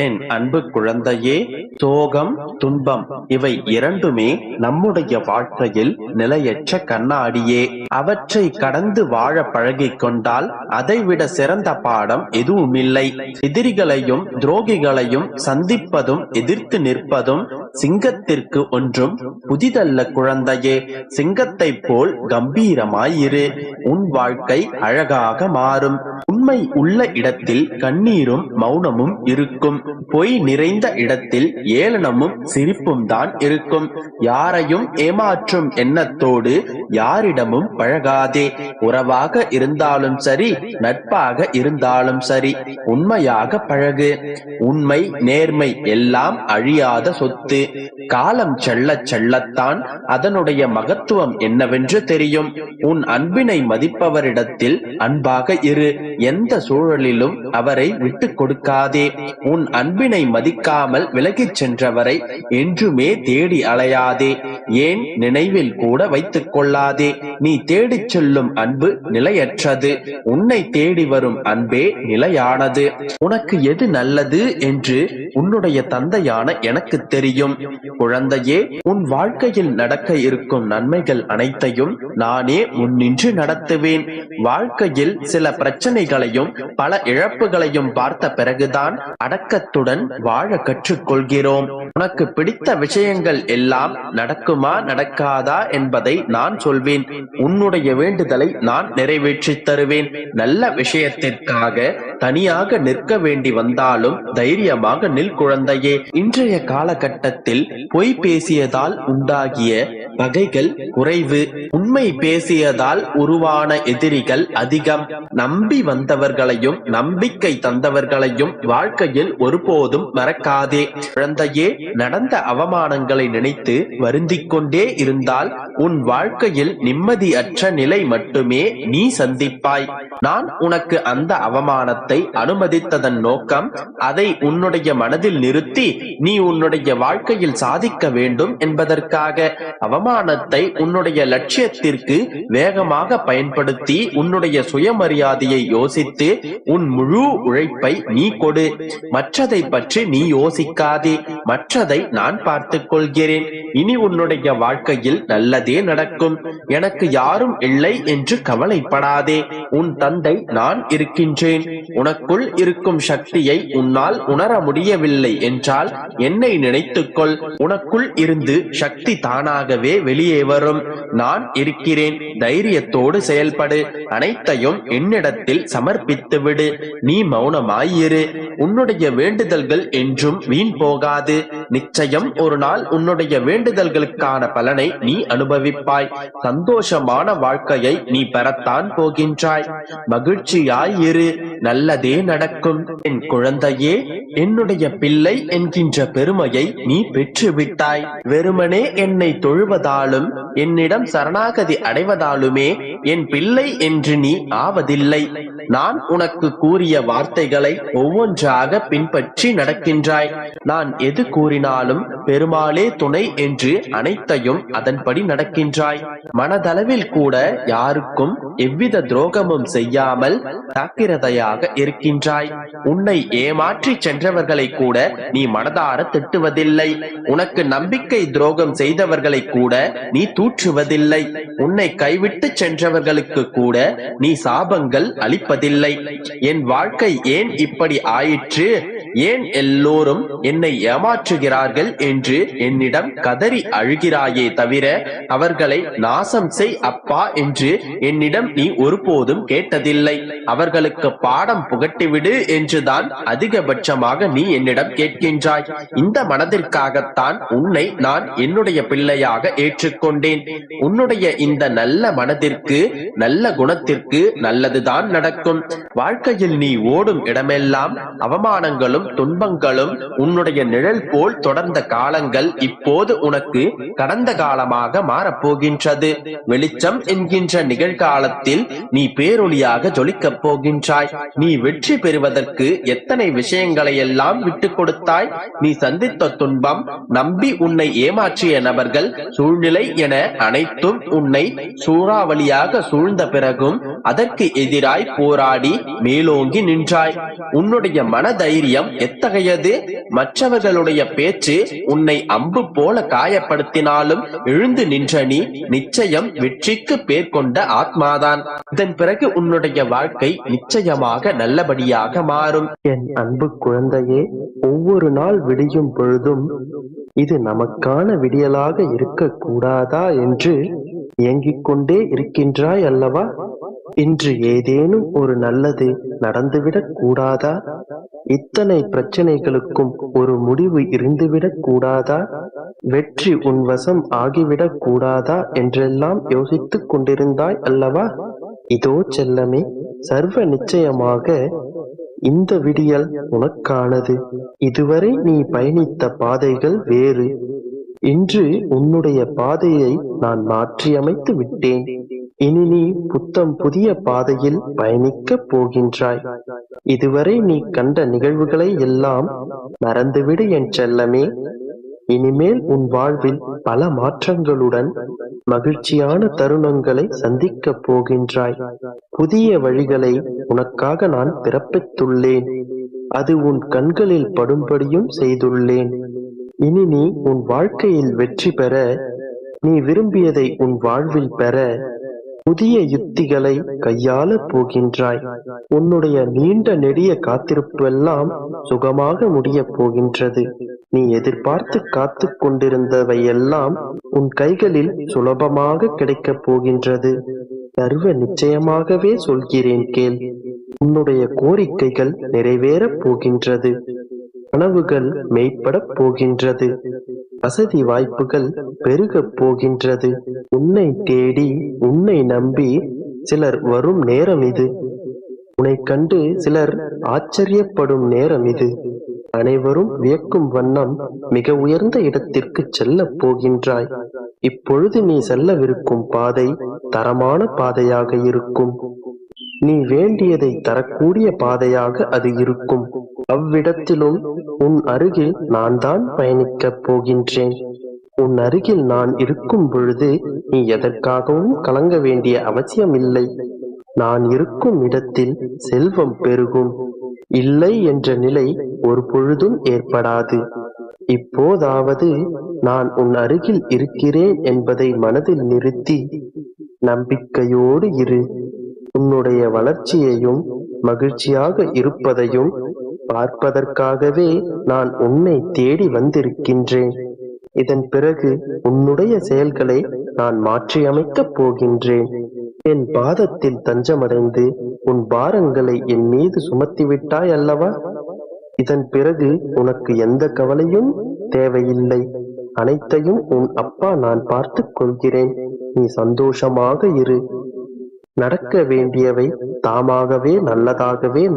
என் அன்பு குழந்தையே சோகம் துன்பம் இவை இரண்டுமே நம்முடைய வாழ்க்கையில் நிலையற்ற கண்ணாடியே. அவற்றை கடந்து வாழ பழகிக் கொண்டால் அதைவிட சிறந்த பாடம் எதுவுமில்லை. எதிரிகளையும் துரோகிகளையும் சந்திப்பதும் எதிர்த்து நிற்பதும் சிங்கத்திற்கு ஒன்றும் புதிதல்ல குழந்தையே சிங்கத்தை போல் கம்பீரமாயிரு. உன் வாழ்க்கை அழகாக மாறும். உண்மை உள்ள இடத்தில் கண்ணீரும் மௌனமும் இருக்கும். பொய் நிறைந்த இடத்தில் ஏளனமும் சிரிப்பும் தான் இருக்கும். யாரையும் ஏமாற்றும் எண்ணத்தோடு யாரிடமும் பழகாதே. உறவாக இருந்தாலும் சரி நட்பாக இருந்தாலும் சரி உண்மையாக பழகு. உண்மை நேர்மை எல்லாம் அழியாத சொத்து. காலம் செல்ல செல்லத்தான் அதனுடைய மகத்துவம் என்னவென்று தெரியும். உன் அன்பினை மதிப்பவரிடத்தில் அன்பாக இரு. எந்த சூழலிலும் அவரை விட்டு கொடுக்காதே. உன் அன்பினை மதிக்காமல் விலகிச் சென்றவரை என்றுமே தேடி அலையாதே. ஏன் நினைவில் கூட வைத்துக் கொள்ளாதே. நீ தேடிச் செல்லும் அன்பு நிலையற்றது. உன்னை தேடி வரும் அன்பே நிலையானது. உனக்கு எது நல்லது என்று உன்னுடைய தந்தையான எனக்கு தெரியும். குழந்தையே உன் வாழ்க்கையில் நடக்க இருக்கும் நன்மைகள் அனைத்தையும் நானே முன்னின்று நடத்துவேன். வாழ்க்கையில் சில பிரச்சனைகளையும் பல இழப்புகளையும் பார்த்த பிறகுதான் அடக்கத்துடன் வாழ கற்றுக்கொள்கிறோம். உனக்கு பிடித்த விஷயங்கள் எல்லாம் நடக்குமா நடக்காதா என்பதை நான் சொல்வேன். உன்னுடைய வேண்டுதலை நான் நிறைவேற்றி தருவேன். நல்ல விஷயத்திற்காக தனியாக நிற்க வேண்டி வந்தாலும் தைரியமாக நில் குழந்தையே. இன்றைய காலகட்டத்தில் பொய் பேசியதால் உண்டாகிய பகைகள் குறைவு உண்மை பேசியதால் உருவான எதிரிகள் அதிகம். நம்பி வந்தவர்களையும் நம்பிக்கை தந்தவர்களையும் வாழ்க்கையில் ஒருபோதும் மறக்காதே. குழந்தையே நடந்த அவமானங்களை நினைத்து வருந்திக் கொண்டே இருந்தால் உன் வாழ்க்கையில் நிம்மதியற்ற நிலை மட்டுமே நீ சந்திப்பாய். நான் உனக்கு அந்த அவமானத்தை அனுமதித்ததன் நோக்கம் அதை உன்னுடைய மனதில் நிறுத்தி நீ உன்னுடைய வாழ்க்கையில் சாதிக்க வேண்டும் என்பதற்காக. அவமானத்தை உன்னுடைய லட்சியத்திற்கு வேகமாக பயன்படுத்தி உன்னுடைய சுயமரியாதையை யோசித்து உன் முழு உழைப்பை நீ கொடு. மற்றதை பற்றி நீ யோசிக்காதே. மற்றதை நான் பார்த்துக் கொள்கிறேன். இனி உன்னுடைய வாழ்க்கையில் நல்லது நடக்கும். எனக்கு யாரும் இல்லை என்று கவலைப்படாதே. உன் தந்தை நான் இருக்கின்றேன். உனக்குள் இருக்கும் சக்தியை உன்னால் உணர முடியவில்லை என்றால் என்னை நினைத்துக்கொள். உனக்குள் இருந்து சக்தி தானாகவே வெளியே வரும். நான் இருக்கிறேன். தைரியத்தோடு செயல்படு. அனைத்தையும் என்னிடத்தில் சமர்ப்பித்து விடு. நீ மௌனமாயிரு. உன்னுடைய வேண்டுதல்கள் என்றும் வீண் போகாது. நிச்சயம் ஒரு நாள் உன்னுடைய வேண்டுதல்களுக்கான பலனை நீ அனுபவிப்பாய். சந்தோஷமான வாழ்க்கையை நீ பெறத்தான் போகின்றாய். மகிழ்ச்சியாய் இரு நல்லதே நடக்கும். என் குழந்தையே என்னுடைய பிள்ளை என்கின்ற பெருமையை நீ பெற்றுவிட்டாய். வெறுமனே என்னை தொழுவதாலும் என்னிடம் சரணாகதி அடைவதாலுமே என் பிள்ளை என்று நீ ஆவதில்லை. நான் உனக்கு கூறிய வார்த்தைகளை ஒவ்வொன்றாக பின்பற்றி நடக்கின்றாய். நான் எது கூறினாலும் பெருமாளே துணை என்று அனைத்தையும் அதன்படி நடக்கின்றாய். மனதளவில் கூட யாருக்கும் எவ்வித துரோகமும் செய்யாமல் ஜாக்கிரதையாக இருக்கின்றாய். உன்னை ஏமாற்றி சென்றவர்களை கூட நீ மனதார திட்டுவதில்லை. உனக்கு நம்பிக்கை துரோகம் செய்தவர்களை கூட நீ தூற்றுவதில்லை. உன்னை கைவிட்டு சென்றவர்களுக்கு கூட நீ சாபங்கள் அளிப்பதில்லை. என் வாழ்க்கை ஏன் இப்படி ஆயிற்று? ஏன் எல்லோரும் என்னை ஏமாற்றுகிறார்கள் என்று என்னிடம் கதறி அழுகிறாயே தவிர அவர்களை நாசம் செய் அப்பா என்று என்னிடம் நீ ஒருபோதும் கேட்டதில்லை. அவர்களுக்கு பாடம் புகட்டிவிடு என்றுதான் அதிகபட்சமாக நீ என்னிடம் கேட்கின்றாய். இந்த மனதிற்காகத்தான் உன்னை நான் என்னுடைய பிள்ளையாக ஏற்றுக்கொண்டேன். உன்னுடைய இந்த நல்ல மனதிற்கு நல்ல குணத்திற்கு நல்லதுதான் நடக்கும். வாழ்க்கையில் நீ ஓடும் இடமெல்லாம் அவமானங்களும் துன்பங்களும் உன்னுடைய நிழல் போல் தொடர்ந்த காலங்கள் இப்போது உனக்கு கடந்த காலமாக மாறப்போகின்றது. வெளிச்சம் என்கின்ற நிகழ்காலத்தில் நீ பேரொளியாக ஜொலிக்கப் போகின்றாய். நீ வெற்றி பெறுவதற்கு எத்தனை விஷயங்களை எல்லாம் விட்டு கொடுத்தாய்? நீ சந்தித்த துன்பம் நம்பி உன்னை ஏமாற்றிய நபர்கள் சூழ்நிலை என அனைத்தும் உன்னை சூறாவளியாக சூழ்ந்த பிறகும் அதற்கு எதிராய் போராடி மேலோங்கி நின்றாய். உன்னுடைய மன தைரியம் எத்தகையது? மற்றவர்களுடைய பேச்சு உன்னை அம்பு போல காயப்படுத்தினாலும் எழுந்து நின்ற நீ நிச்சயம் வெற்றிக்கு பேர் கொண்ட ஆத்மாதான். இதன் பிறகு உன்னுடைய வாழ்க்கை நிச்சயமாக நல்லபடியாக மாறும். என் அன்பு குழந்தையே ஒவ்வொரு நாள் விடியும் பொழுதும் இது நமக்கான விடியலாக இருக்கக்கூடாதா என்று இயங்கிக் கொண்டே இருக்கின்றாய் அல்லவா? இன்று ஏதேனும் ஒரு நல்லது நடந்துவிடக் கூடாதா இத்தனை பிரச்சனைகளுக்கும் ஒரு முடிவு இருந்துவிடக் கூடாதா? வெற்றி உன் வசம் ஆகிவிடக் கூடாதா? என்றெல்லாம் யோசித்துக் கொண்டிருந்தாய் அல்லவா? இதோ செல்லமே சர்வ நிச்சயமாக இந்த விடியல் உனக்கானது. இதுவரை நீ பயணித்த பாதைகள் வேறு. இன்று உன்னுடைய பாதையை நான் மாற்றியமைத்து விட்டேன் இனி நீ புத்தம் புதிய பாதையில் பயணிக்கப் போகின்றாய். இதுவரை நீ கண்ட நிகழ்வுகளை எல்லாம் மறந்துவிடு என் செல்லமே. இனிமேல் உன் வாழ்வில் பல மாற்றங்களுடன் மகிழ்ச்சியான தருணங்களை சந்திக்கப் போகின்றாய். புதிய வழிகளை உனக்காக நான் பிறப்பித்துள்ளேன். அது உன் கண்களில் படும்படியும் செய்துள்ளேன். இனி நீ உன் வாழ்க்கையில் வெற்றி பெற நீ விரும்பியதை உன் வாழ்வில் பெற புதிய யுத்திகளை கையாளப் போகின்றாய். உன்னுடைய நீண்ட நெடிய காத்திருப்பெல்லாம் சுகமாக முடியப் போகின்றது. நீ எதிர்பார்த்து காத்து கொண்டிருந்தவையெல்லாம் உன் கைகளில் சுலபமாக கிடைக்கப் போகின்றது. சர்வ நிச்சயமாகவே சொல்கிறேன் கேள். உன்னுடைய கோரிக்கைகள் நிறைவேறப் போகின்றது. கனவுகள் மெய்ப்படப் போகின்றது. வசதி வாய்ப்புகள் பெருகப் போகின்றது. உன்னை தேடி உன்னை நம்பி சிலர் வரும் நேரம் இது. உன்னை கண்டு சிலர் ஆச்சரியப்படும் நேரம் இது. அனைவரும் வியக்கும் வண்ணம் மிக உயர்ந்த இடத்திற்கு செல்லப் போகின்றாய். இப்பொழுது நீ செல்லவிருக்கும் பாதை தரமான பாதையாக இருக்கும். நீ வேண்டியதை தரக்கூடிய பாதையாக அது இருக்கும். அவ்விடத்திலும் உன் அருகில் நான் தான் பயணிக்கப் போகின்றேன். உன் அருகில் நான் இருக்கும் பொழுது நீ எதற்காகவும் கலங்க வேண்டிய அவசியமில்லை. நான் இருக்கும் இடத்தில் செல்வம் பெருகும். இல்லை என்ற நிலை ஒரு பொழுதும் ஏற்படாது. இப்போதாவது நான் உன் அருகில் இருக்கிறேன் என்பதை மனதில் நிறுத்தி நம்பிக்கையோடு இரு. உன்னுடைய வளர்ச்சியையும் மகிழ்ச்சியாக இருப்பதையும் பார்ப்பதற்காகவே நான் உன்னை தேடி வந்திருக்கின்றேன். இதன் பிறகு உன்னுடைய செயல்களை நான் மாற்றியமைக்கப் போகின்றேன். என் பாதத்தில் தஞ்சமடைந்து உன் பாரங்களை என் மீது சுமத்திவிட்டாய் அல்லவா? இதன் பிறகு உனக்கு எந்த கவலையும் தேவையில்லை. அனைத்தையும் உன் அப்பா நான் பார்த்து கொள்கிறேன். நீ சந்தோஷமாக இரு. நடக்க வேண்டியவை தாமாகவே நல்லதாகவே